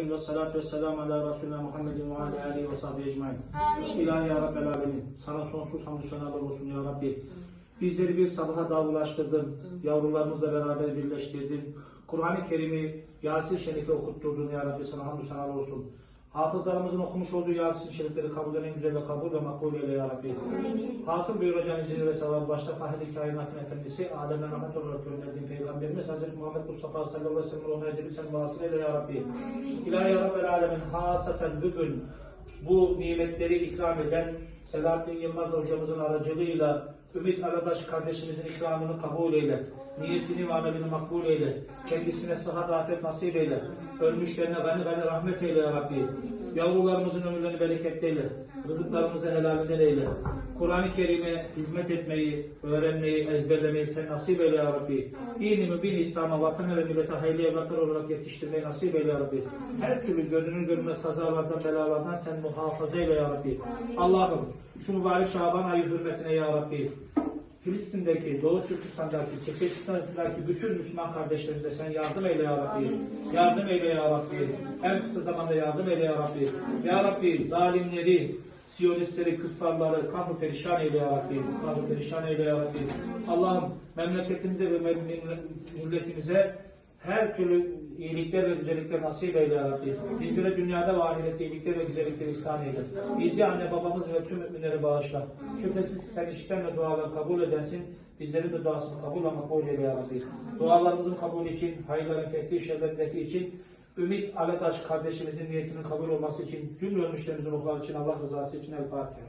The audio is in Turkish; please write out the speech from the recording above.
Alemin ve salatu ve selamu ala Resulina Muhammedin ve ala alihi ve sahbihi ecmain. İlahi ya Rabbel Alemin. Sana sonsuz hamdü senalar olsun ya Rabbi. Bizleri bir sabaha daha ulaştırdın. Yavrularımızla beraber birleştirdin. Kur'an-ı Kerim'i Yasin Şerif'e okutturdun ya Rabbi. Sana hamdü senalar olsun. Hafızlarımızın okumuş olduğu Yasin Şerifleri kabul eden en güzel ve kabul ve makbul eyle ya Rabbi. Hasıl buyuracağın izini ve sevabı başta Fahri Kainatın Efendisi, Adem'e rahmet olarak gönderdiğin Peygamberimiz Hz. Muhammed Mustafa sallallahu aleyhi ve sellem ruhuna edilip sen vasıl eyle ya Rabbi. İlahi ya Rabbel Alemin hasaten bugün bu nimetleri ikram eden Selahattin Yılmaz hocamızın aracılığıyla Ümit Aladaş kardeşimizin ikramını kabul eyle. Niyetini ve amelini makbul eyle. Kendisine sıhhat afiyet nasip eyle. Ölmüşlerine gani gani rahmet eyle ya Rabbi. Yavrularımızın ömürlerini bereketli eyle. Rızıklarımızı helalinden eyle. Kur'an-ı Kerim'e hizmet etmeyi, öğrenmeyi, ezberlemeyi sen nasip eyle ya Rabbi. Dini mübin İslam'a, vatana ve millete hayırlı evlatlar olarak yetiştirmeyi nasip eyle ya Rabbi. Her türlü görünür görünmez kazalardan, belalardan sen muhafaza eyle ya Rabbi. Allah'ım şu mübarek Şaban ayı hürmetine ya Rabbi. Filistin'deki, Doğu Türkistan'daki, Çeçenistan'daki bütün Müslüman kardeşlerimize sen yardım eyle ya Rabbi. Yardım eyle ya Rabbi. En kısa zamanda yardım eyle ya Rabbi. Ya Rabbi zalimleri, Siyonistleri, küffarları kahru perişan eyle ya Rabbi. Kahru perişan eyle ya Rabbi. Allah'ım memleketimize ve milletimize her türlü iyilikler ve güzellikler nasip eyle ya Rabbi. Bizlere dünyada ve ahirette iyilikler ve güzellikler ihsan eyle. Bizi anne babamız ve tüm müminleri bağışla. Şüphesiz sen işiten ve duaları kabul edensin. Bizlerin de duasını kabul ama kabul eyle ya Rabbi. Dualarımızın kabulü için, hayırların fethi, şerlerin için, Ümit Aladaş kardeşimizin niyetinin kabul olması için, cümle ölmüşlerimizin ruhları için, Allah rızası için El Fatiha.